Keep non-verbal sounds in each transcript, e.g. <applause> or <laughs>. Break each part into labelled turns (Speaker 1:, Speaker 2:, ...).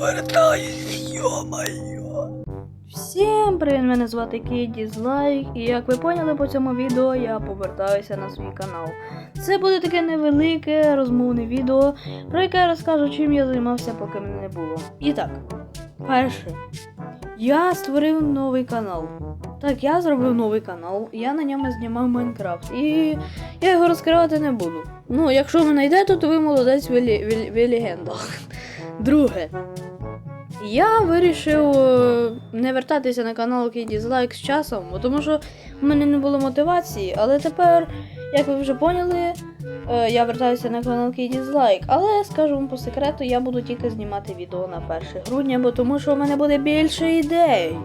Speaker 1: вертаюсь, йо-моє.
Speaker 2: Всім привіт, мене звати Кіт Дізлайк, і як ви поняли по цьому відео, я повертаюся на свій канал. Це буде таке невелике розмовне відео, про яке я розкажу, чим я займався, поки мене не було. І так, перше, я створив новий канал. Так, я зробив новий канал, я на ньому знімав Майнкрафт. І я його розкривати не буду. Ну, якщо ви знайдете, то ви молодець, ви, лі- ви. <laughs> Друге. Я вирішив е, не вертатися на канал Дізлайк з часом, тому що в мене не було мотивації, але тепер, як ви вже поняли, е, я вертаюся на канал Дізлайк. Але скажу вам по секрету, я буду тільки знімати відео на 1 грудня, бо тому що у мене буде більше ідей.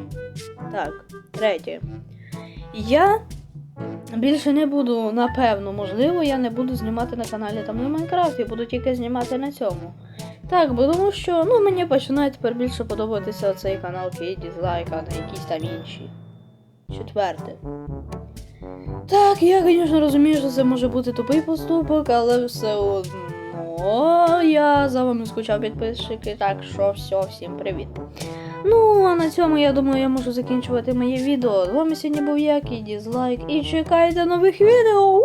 Speaker 2: Так, третє. Я більше не буду, напевно, можливо, я не буду знімати на каналі там на Майнкрафт, я буду тільки знімати на цьому. Так, бо тому що ну, мені починає тепер більше подобатися цей канал Кей Дізлайк, а не якісь там інші. Четверте. Так, я, звісно, розумію, що це може бути тупий поступок, але все одно я за вами скучав підписчики, так що все, всім привіт. Ну, а на цьому я думаю, я можу закінчувати моє відео. З вами сьогодні був я, Кей Дізлайк, і чекайте нових відео!